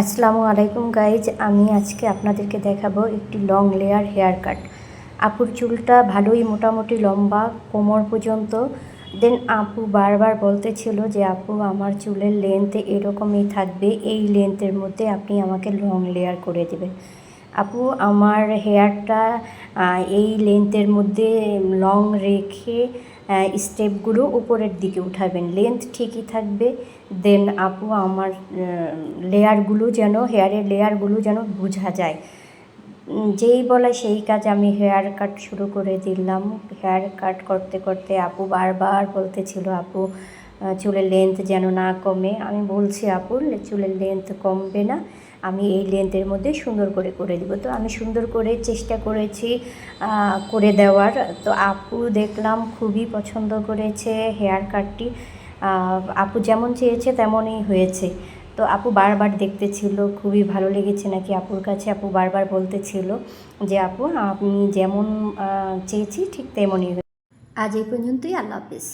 আসসালামু আলাইকুম গাইজ আমি আজকে আপনাদেরকে দেখাবো একটি লং লেয়ার হেয়ার কাট আপুর চুলটা ভালোই মোটামুটি লম্বা, কোমর পর্যন্ত। দেন আপু বারবার বলতেছিল যে, আপু, আমার চুলের লেন্থ এরকমই থাকবে, এই লেন্থের মধ্যে আপনি আমাকে লং লেয়ার করে দেবেন। আপু, আমার হেয়ারটা এই লেন্থের মধ্যে লং রেখে স্টেপগুলো উপরের দিকে উঠাবেন। লেন্থ ঠিকই থাকবে। দেন আপু, আমার লেয়ারগুলো যেন, হেয়ারের লেয়ারগুলো যেন বোঝা যায়। যেই বলা সেই কাজ আমি হেয়ার কাট শুরু করে দিলাম। হেয়ার কাট করতে করতে আপু বারবার বলতেছিল, আপু চুলের লেন্থ যেন না কমে। আমি বলছি, আপু চুলের লেন্থ কমবে না। আমি এই লেন্থের মধ্যে সুন্দর করে করে দিব। তো আমি সুন্দর করে চেষ্টা করেছি করে দেওয়ার। তো আপু দেখলাম খুবই পছন্দ করেছে হেয়ার কাটটি আপু যেমন চেয়েছে তেমনই হয়েছে। তো আপু বারবার দেখতেছিল, খুবই ভালো লেগেছে নাকি আপুর কাছে? আপু বারবার বলতেছিল যে, আপু, আপনি যেমন চেয়েছি ঠিক তেমনই। আজ এই পর্যন্তই, আল্লাহ হাফিজ।